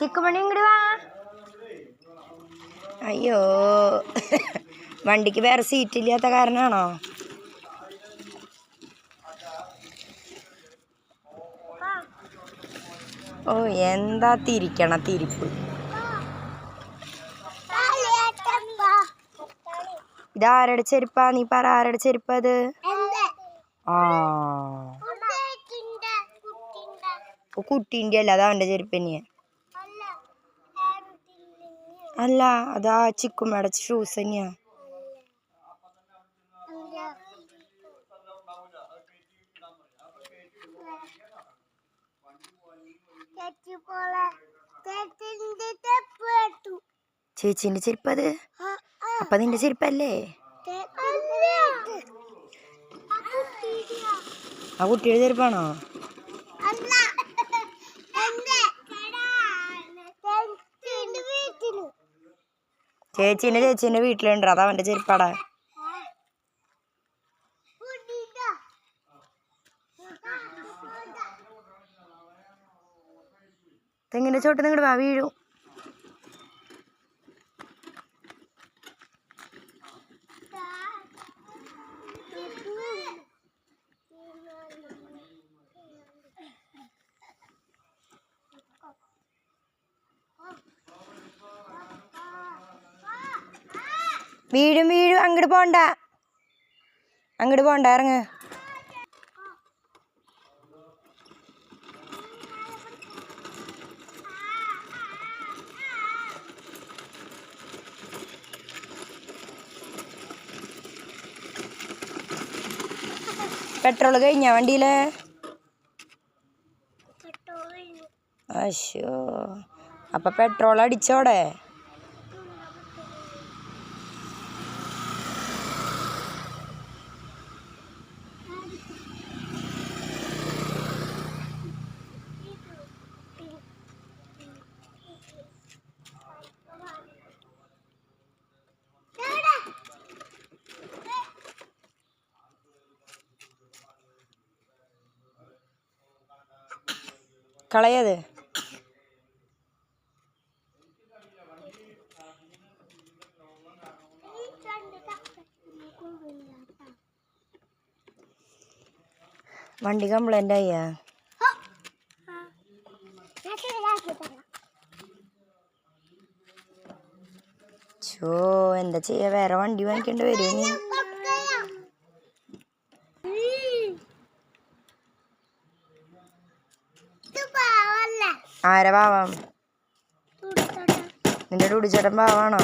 ചിക്കുമണി ഇങ്ങോട്ട് വാ. അയ്യോ. വണ്ടിക്ക് വേറെ സീറ്റ് ഇല്ലാത്ത കാരണമാണോ ഓ എന്താ തിരിക്കണ തിരിപ്പ്? ഇതാരുടെ ചെരുപ്പാ? നീ പറ ആരുടെ ചെരുപ്പ് അത്? ആ. കുട്ടീന്റെ അല്ല അതാ അവന്റെ ചെരുപ്പ് തന്നെയാ. അല്ല അതാ ചിക്കുമ്മയുടെ ഷൂസ് തന്നെയാ. ചേച്ചിന്റെ ചെരുപ്പ് അത് അപ്പൊ നിന്റെ ചെരുപ്പല്ലേ? ആ കുട്ടിയുടെ ചെരുപ്പാണോ? ചേച്ചീന്റെ ചേച്ചീന്റെ വീട്ടിലുണ്ട്. അതാ അവന്റെ ചെരുപ്പാടാ. തെങ്ങിന്റെ ചോട്ട് നിങ്ങടെ വാ വീഴും. വീഴും വീഴും. അങ്ങോട്ട് പോണ്ട. അങ്ങോട്ട് പോണ്ട ഇറങ്ങ്. പെട്രോൾ കഴിഞ്ഞ വണ്ടിയിൽ? അശോ അപ്പൊ പെട്രോൾ അടിച്ചോടെ കളയത്. വണ്ടി കംപ്ലൈന്റ് ആയാ ചോ എന്താ ചെയ്യാ? വേറെ വണ്ടി വാങ്ങിക്കേണ്ടി വരുമോ ആരെ പാവം? നിന്റെ ഡുടിച്ചേട്ടൻ പാവാണോ?